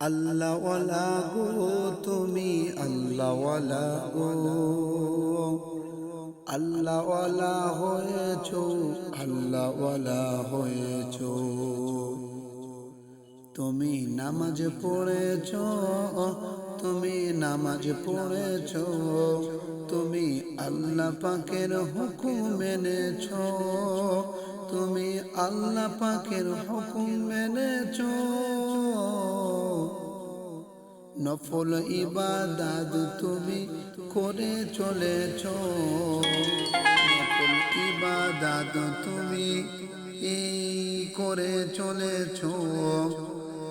আল্লাহওয়ালা গো, তুমি আল্লাহওয়ালা গো। আল্লাহওয়ালা হয়েছ আল্লাহওয়ালা হয়েছ। তুমি নামাজ পড়েছ, তুমি নামাজ পড়েছ, তুমি আল্লাহ পাকের হুকুম মেনেছ, তুমি আল্লাহ পাকের হুকুম মেনেছ। নফল ইবাদাত তুমি করে চলেছ। নফল ইবাদাত তুমি এই করে চলেছ।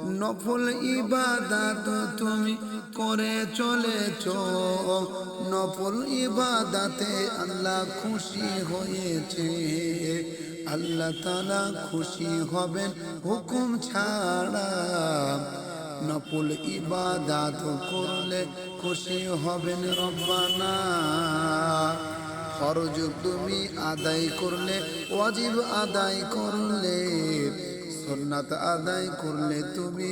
নফল ইবাদাত তুমি করে চলেছ। নফল ইবাদাতে আল্লাহ খুশি হয়েছে। আল্লাহ তালা খুশি হবেন হুকুম ছাড়া। নফল ইবাদাত করলে খুশি হবেন রব্বানা। ফরজ তুমি আদায় করলে, ওয়াজিব আদায় করলে, সুন্নাত আদায় করলে তুমি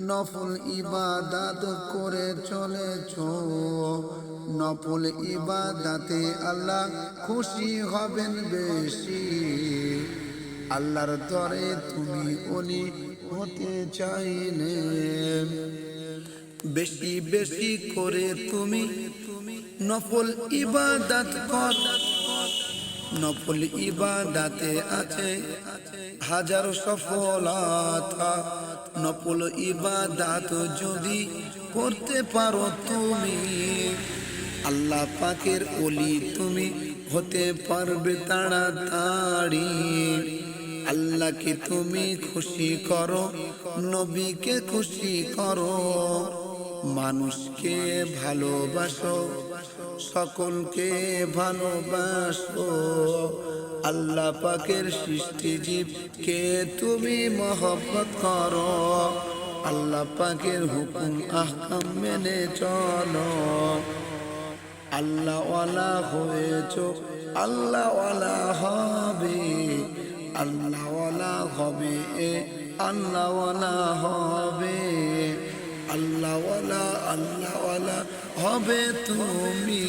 নফল ইবাদাত করে চলেছ। নফল ইবাদাতে আল্লাহ খুশি হবেন বেশি। আল্লাহর দরে তুমি অলি হতে চাইলে বেশি বেশি করে তুমি নফল ইবাদাত কর। নফল ইবাদাতে আছে হাজার সফলতা। নফল ইবাদাত যদি করতে পারো তুমি, আল্লাহ পাকের অলি তুমি হতে পারবে তাড়াতাড়ি। আল্লাহকে তুমি খুশি করো? নবীকে খুশি করো। মানুষকে ভালোবাসো, সকলকে ভালোবাসো। আল্লাহ পাকের সৃষ্টি জীবকে তুমি মহব্বত করো। আল্লাহ পাকের হুকুম, আহকাম মেনে চলো। আল্লাহওয়ালা হয়েছ, আল্লাহওয়ালা হবে। আল্লাহওয়ালা হবে আল্লাহওয়ালা হবে, আল্লাহওয়ালা আল্লাহওয়ালা হবে তুমি,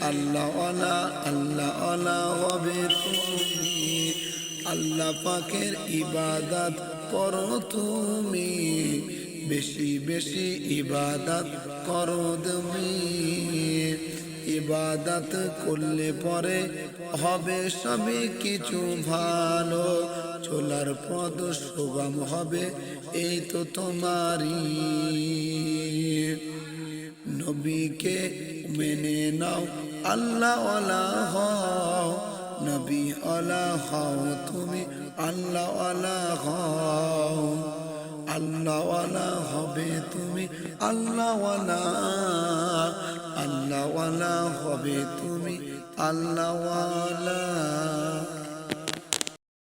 আল্লাহওয়ালা আল্লাহওয়ালা হবে তুমি, আল্লাহ পাকের ইবাদত করো তুমি, বেশি বেশি ইবাদত করো তুমি। ইবাদত করলে পরে হবে সবই কিছু ভালো। চলার পদ সুগম হবে, এই তো তোমারই। নবীকে মেনে নাও আল্লাহ হও। নবী আলা হও তুমি আল্লাহ আলা হও। আল্লাহওয়ালা হবে তুমি আল্লাহওয়ালা আল্লাহওয়ালা হবে তুমি আল্লাহওয়ালা।